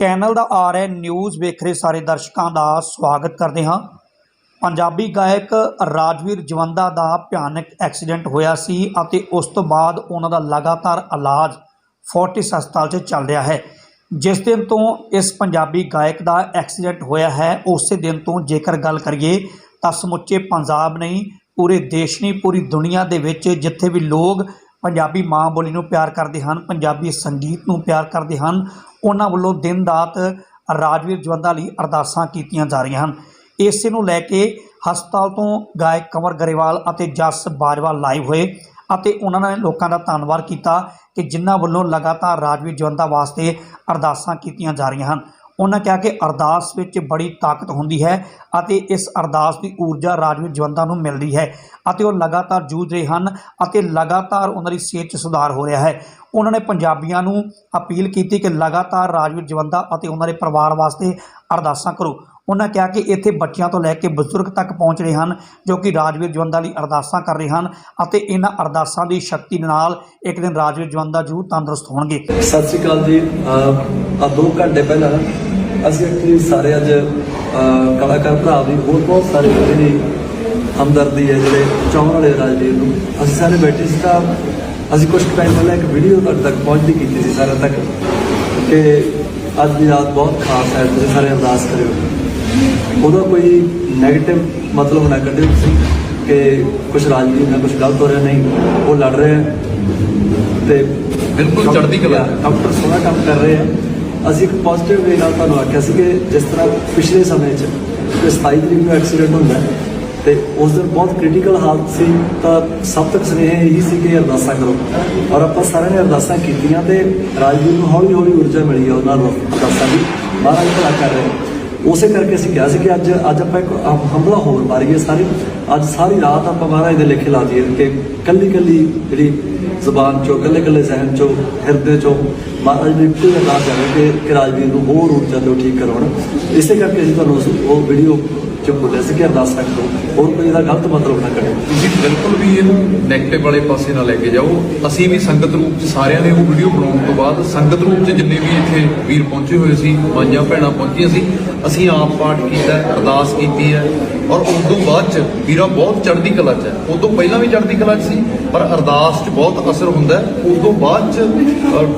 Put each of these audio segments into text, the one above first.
Channel ਦਾ ਆ ਰਿਹਾ news ਵੇਖ ਰਹੇ ਸਾਰੇ ਦਰਸ਼ਕਾਂ ਦਾ ਸਵਾਗਤ ਕਰਦੇ ਹਾਂ। ਪੰਜਾਬੀ ਗਾਇਕ ਰਾਜਵੀਰ ਜਵੰਦਾ ਦਾ ਭਿਆਨਕ ਐਕਸੀਡੈਂਟ ਹੋਇਆ ਸੀ ਅਤੇ ਉਸ ਤੋਂ ਬਾਅਦ ਉਹਨਾਂ ਦਾ ਲਗਾਤਾਰ ਇਲਾਜ ਫੋਰਟਿਸ ਹਸਪਤਾਲ 'ਚ ਚੱਲ ਰਿਹਾ ਹੈ। ਜਿਸ ਦਿਨ ਤੋਂ ਇਸ ਪੰਜਾਬੀ ਗਾਇਕ ਦਾ ਐਕਸੀਡੈਂਟ ਹੋਇਆ ਹੈ, ਉਸੇ ਦਿਨ ਤੋਂ ਜੇਕਰ ਗੱਲ ਕਰੀਏ ਤਾਂ ਸਮੁੱਚੇ ਪੰਜਾਬ ਨਹੀਂ, ਪੂਰੇ ਦੇਸ਼ ਨਹੀਂ, ਪੂਰੀ ਦੁਨੀਆ ਦੇ ਵਿੱਚ ਜਿੱਥੇ ਵੀ ਲੋਕ ਪੰਜਾਬੀ ਮਾਂ ਬੋਲੀ ਨੂੰ ਪਿਆਰ ਕਰਦੇ ਹਨ, ਪੰਜਾਬੀ ਸੰਗੀਤ ਨੂੰ ਪਿਆਰ ਕਰਦੇ ਹਨ। ਉਹਨਾਂ ਵੱਲੋਂ ਦਿਨ ਰਾਤ ਰਾਜਵੀਰ ਜਵੰਦਾ ਲਈ ਅਰਦਾਸਾਂ ਕੀਤੀਆਂ ਜਾ ਰਹੀਆਂ ਹਨ। ਇਸੇ ਨੂੰ ਲੈ ਕੇ ਹਸਪਤਾਲ ਤੋਂ ਗਾਇਕ ਕੰਵਰ ਗਰੇਵਾਲ ਅਤੇ ਜਸ ਬਾਜਵਾ ਲਾਈਵ ਹੋਏ ਅਤੇ ਉਹਨਾਂ ਨੇ ਲੋਕਾਂ ਦਾ ਧੰਨਵਾਦ ਕੀਤਾ ਕਿ ਜਿਨ੍ਹਾਂ ਵੱਲੋਂ ਲਗਾਤਾਰ ਰਾਜਵੀਰ ਜਵੰਦਾ ਵਾਸਤੇ ਅਰਦਾਸਾਂ ਕੀਤੀਆਂ ਜਾ ਰਹੀਆਂ ਹਨ। ਉਹਨਾਂ ਕਿਹਾ ਕਿ ਅਰਦਾਸ ਵਿੱਚ ਬੜੀ ਤਾਕਤ ਹੁੰਦੀ ਹੈ ਅਤੇ ਇਸ ਅਰਦਾਸ ਦੀ ਊਰਜਾ ਰਾਜਵੀਰ ਜਵੰਦਾ ਨੂੰ ਮਿਲਦੀ ਹੈ ਅਤੇ ਉਹ ਲਗਾਤਾਰ ਜੂਝ ਰਹੇ ਹਨ ਅਤੇ ਲਗਾਤਾਰ ਉਹਨਾਂ ਦੀ ਸਿਹਤ 'ਚ ਸੁਧਾਰ ਹੋ ਰਿਹਾ ਹੈ। ਉਹਨਾਂ ਨੇ ਪੰਜਾਬੀਆਂ ਨੂੰ ਅਪੀਲ ਕੀਤੀ ਕਿ ਲਗਾਤਾਰ ਰਾਜਵੀਰ ਜਵੰਦਾ ਅਤੇ ਉਹਨਾਂ ਦੇ ਪਰਿਵਾਰ ਵਾਸਤੇ ਅਰਦਾਸਾਂ ਕਰੋ। ਉਹਨਾਂ ਕਿਹਾ ਕਿ ਇੱਥੇ ਬੱਚਿਆਂ ਤੋਂ ਲੈ ਕੇ ਬਜ਼ੁਰਗ ਤੱਕ ਪਹੁੰਚ ਰਹੇ ਹਨ ਜੋ ਕਿ ਰਾਜਵੀਰ ਜਵੰਦਾ ਲਈ ਅਰਦਾਸਾਂ ਕਰ ਰਹੇ ਹਨ ਅਤੇ ਇਹਨਾਂ ਅਰਦਾਸਾਂ ਦੀ ਸ਼ਕਤੀ ਨਾਲ ਇੱਕ ਦਿਨ ਰਾਜਵੀਰ ਜਵੰਦਾ ਜੂ ਤੰਦਰੁਸਤ ਹੋਣਗੇ। ਸਤਿ ਸ਼੍ਰੀ ਅਕਾਲ ਜੀ। ਆ ਦੋ ਘੰਟੇ ਪਹਿਲਾਂ ਅਸੀਂ ਐਕਚੁਅਲੀ ਸਾਰੇ ਅੱਜ ਕਲਾਕਾਰ ਭਰਾ ਵੀ ਹੋਰ ਬਹੁਤ ਸਾਰੇ ਜਿਹੜੇ ਨੇ ਹਮਦਰਦੀ ਹੈ ਜਿਹੜੇ ਚਾਹਣ ਵਾਲੇ ਰਾਜਵੀਰ ਨੂੰ ਅਸੀਂ ਸਾਰੇ ਬੈਠੇ ਸੀ ਤਾਂ ਅਸੀਂ ਕੁਝ ਟਾਈਮ ਪਹਿਲਾਂ ਇੱਕ ਵੀਡੀਓ ਤੁਹਾਡੇ ਤੱਕ ਪਹੁੰਚਦੀ ਕੀਤੀ ਸੀ ਸਾਰਿਆਂ ਤੱਕ ਕਿ ਅੱਜ ਦੀ ਰਾਤ ਬਹੁਤ ਖਾਸ ਹੈ ਤੁਸੀਂ ਸਾਰੇ ਅਰਦਾਸ ਕਰਿਓ ਉਹਦਾ ਕੋਈ 네ਗੇਟਿਵ ਮਤਲਬ ਨਾ ਕੱਢਿਓ ਤੁਸੀਂ ਕਿ ਕੁਝ ਰਾਜਵੀਰ ਨਾਲ ਕੁਝ ਗਲਤ ਹੋ ਰਿਹਾ ਨਹੀਂ ਉਹ ਲੜ ਰਿਹਾ ਤੇ ਬਿਲਕੁਲ ਚੜ੍ਹਦੀ ਕਲਾ। ਡਾਕਟਰ ਸੋਹਣਾ ਕੰਮ ਕਰ ਰਹੇ ਆ ਅਸੀਂ ਇੱਕ ਪੋਜ਼ਿਟਿਵ ਵੇ ਨਾਲ ਤੁਹਾਨੂੰ ਆਖਿਆ ਸੀ ਕਿ ਜਿਸ ਤਰ੍ਹਾਂ ਪਿਛਲੇ ਸਮੇਂ 'ਚ ਕਿ 27 ਤਰੀਕ ਨੂੰ ਐਕਸੀਡੈਂਟ ਹੁੰਦਾ ਹੈ ਤੇ ਉਸ ਦਿਨ ਬਹੁਤ ਕ੍ਰਿਟੀਕਲ ਹਾਲਤ ਸੀ, ਤਾਂ ਸਭ ਤੱਕ ਸੁਨੇਹਾ ਇਹੀ ਸੀ ਕਿ ਅਰਦਾਸਾਂ ਕਰੋ। ਔਰ ਆਪਾਂ ਸਾਰਿਆਂ ਨੇ ਅਰਦਾਸਾਂ ਕੀਤੀਆਂ ਤੇ ਰਾਜਵੀਰ ਨੂੰ ਹੌਲੀ ਹੌਲੀ ਊਰਜਾ ਮਿਲੀ ਹੈ ਉਹਨਾਂ ਨੂੰ ਅਰਦਾਸਾਂ ਦੀ। ਮਹਾਰਾਜ ਭਲਾ ਕਰ ਰਹੇ ਉਸੇ ਕਰਕੇ ਅਸੀਂ ਕਿਹਾ ਸੀ ਕਿ ਅੱਜ ਅੱਜ ਆਪਾਂ ਇੱਕ ਹਮਲਾ ਹੋਰ ਮਾਰੀਏ ਸਾਰੀ। ਅੱਜ ਸਾਰੀ ਰਾਤ ਆਪਾਂ ਮਹਾਰਾਜ ਦੇ ਲੇਖੇ ਲਾ ਦਈਏ ਕਿ ਕੱਲੀ ਕੱਲੀ ਜਿਹੜੀ ਜ਼ਬਾਨ ਚੋਂ ਕੱਲੇ ਕੱਲੇ ਜ਼ਹਿਨ ਚੋਂ, ਹਿਰਦੇ ਚੋਂ। ਮਹਾਰਾਜ ਨੇ ਇੱਕੋ ਹੀ ਅਰਦਾਸ ਕਰੇ ਕਿ ਕਿ ਰਾਜਵੀਰ ਨੂੰ ਹੋਰ ਊਰਜਾ ਤੋਂ ਠੀਕ ਕਰਵਾਉਣ ਇਸੇ ਕਰਕੇ ਅਸੀਂ ਤੁਹਾਨੂੰ ਉਸ- ਉਹ ਵੀਡੀਓ ਜੋ ਸੀ ਕਿ ਅਰਦਾਸ ਸਕਦੇ ਹੋ। ਹੋਰ ਕੋਈ ਇਹਦਾ ਗਲਤ ਮਤਲਬ ਨਾ ਕਰੇ ਤੁਸੀਂ ਬਿਲਕੁਲ ਵੀ ਇਹਨੂੰ 네ਗੇਟਿਵ ਵਾਲੇ ਪਾਸੇ ਨਾ ਲੈ ਕੇ ਜਾਓ। ਅਸੀਂ ਵੀ ਸੰਗਤ ਰੂਪ ਚ ਸਾਰਿਆਂ ਨੇ ਉਹ ਵੀਡੀਓ ਬਣਾਉਣ ਤੋਂ ਬਾਅਦ ਸੰਗਤ ਰੂਪ ਚ ਜਿੰਨੇ ਵੀ ਇੱਥੇ ਵੀਰ ਪਹੁੰਚੇ ਹੋਏ ਸੀ, ਮਾਈਆਂ ਭੈਣਾਂ ਪਹੁੰਚੀਆਂ ਸੀ, ਅਸੀਂ ਆਪ ਪਾਠ ਕੀਤਾ, ਅਰਦਾਸ ਕੀਤੀ ਹੈ। ਔਰ ਉਸ ਤੋਂ ਬਾਅਦ ਚ ਵੀਰਾ ਬਹੁਤ ਚੜ੍ਹਦੀ ਕਲਾ ਚ ਹੈ। ਉਸ ਤੋਂ ਪਹਿਲਾਂ ਵੀ ਚੜ੍ਹਦੀ ਕਲਾ ਚ ਸੀ, ਪਰ ਅਰਦਾਸ ਚ ਬਹੁਤ ਅਸਰ ਹੁੰਦਾ ਉਸ ਤੋਂ ਬਾਅਦ ਚ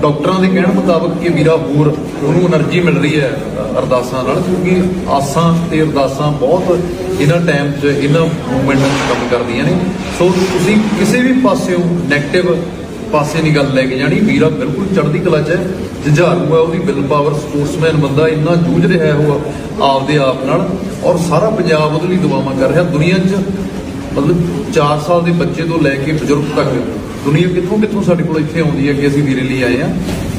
ਡਾਕਟਰਾਂ ਦੇ ਕਹਿਣ ਮੁਤਾਬਕ ਕਿ ਵੀਰਾ ਹੋਰ ਉਹਨੂੰ એનર્ਜੀ ਮਿਲ ਰਹੀ ਹੈ ਅਰਦਾਸਾਂ ਨਾਲ, ਕਿਉਂਕਿ ਆਸਾਂ ਤੇ ਅਰਦਾਸਾਂ ਬਹੁਤ ਬਹੁਤ ਇਹਨਾਂ ਟਾਈਮ 'ਚ ਇਹਨਾਂ ਮੂਵਮੈਂਟ 'ਚ ਕੰਮ ਕਰਦੀਆਂ ਨੇ ਸੋ ਤੁਸੀਂ ਕਿਸੇ ਵੀ ਪਾਸਿਓਂ ਨੈਗੇਟਿਵ ਪਾਸੇ ਨਹੀਂ ਗੱਲ ਲੈ ਕੇ ਜਾਣੀ, ਵੀਰਾ ਬਿਲਕੁਲ ਚੜ੍ਹਦੀ ਕਲਾ 'ਚ ਹੈ, ਜੁਝਾਰੂ ਹੈ ਉਹਦੀ ਵਿਲ ਪਾਵਰ ਸਪੋਰਟਸਮੈਨ ਬੰਦਾ ਇੰਨਾ ਜੂਝ ਰਿਹਾ ਹੈ ਉਹ ਆਪਦੇ ਆਪ ਨਾਲ, ਔਰ ਸਾਰਾ ਪੰਜਾਬ ਉਹਦੇ ਲਈ ਦੁਆਵਾਂ ਕਰ ਰਿਹਾ, ਦੁਨੀਆ 'ਚ ਮਤਲਬ 4 ਸਾਲ ਦੇ ਬੱਚੇ ਤੋਂ ਲੈ ਕੇ ਬਜ਼ੁਰਗ ਤੱਕ, ਦੁਨੀਆ ਕਿੱਥੋਂ ਕਿੱਥੋਂ ਸਾਡੇ ਕੋਲ ਇੱਥੇ ਆਉਂਦੀ ਹੈ ਕਿ ਅਸੀਂ ਵੀਰੇ ਲਈ ਆਏ ਆ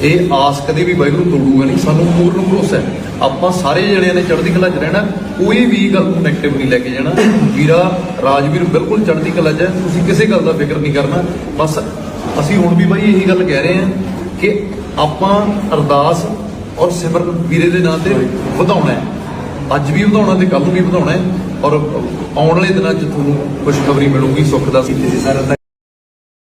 ਇਹ ਆਸ ਕਦੇ ਵੀ ਵਾਹਿਗੁਰੂ ਤੋੜੂਗਾ ਨਹੀਂ। ਸਾਨੂੰ ਪੂਰਨ ਭਰੋਸਾ ਹੈ। ਆਪਾਂ ਸਾਰੇ ਜਣਿਆਂ ਨੇ ਚੜ੍ਹਦੀ ਕਲਾ 'ਚ ਰਹਿਣਾ। ਕੋਈ ਵੀ ਗੱਲ ਨੂੰ ਨੈਗੇਟਿਵ ਨਹੀਂ ਲੈ ਕੇ ਜਾਣਾ। ਵੀਰਾ, ਰਾਜਵੀਰ ਬਿਲਕੁਲ ਚੜ੍ਹਦੀ ਕਲਾ 'ਚ ਹੈ। ਤੁਸੀਂ ਕਿਸੇ ਗੱਲ ਦਾ ਫਿਕਰ ਨਹੀਂ ਕਰਨਾ। ਬਸ ਅਸੀਂ ਹੁਣ ਵੀ ਬਾਈ ਇਹੀ ਗੱਲ ਕਹਿ ਰਹੇ ਹਾਂ ਕਿ ਆਪਾਂ ਅਰਦਾਸ ਔਰ ਸਿਮਰਨ ਵੀਰੇ ਦੇ ਨਾਂ ਤੇ ਵਧਾਉਣਾ ਹੈ। ਅੱਜ ਵੀ ਵਧਾਉਣਾ ਤੇ ਕੱਲ ਨੂੰ ਵੀ ਵਧਾਉਣਾ ਹੈ। ਔਰ ਆਉਣ ਵਾਲੇ ਦਿਨਾਂ 'ਚ ਤੁਹਾਨੂੰ ਖੁਸ਼ਖਬਰੀ ਮਿਲੂਗੀ, ਸੁੱਖ ਦਾ। ਸੀ ਸਾਰਿਆਂ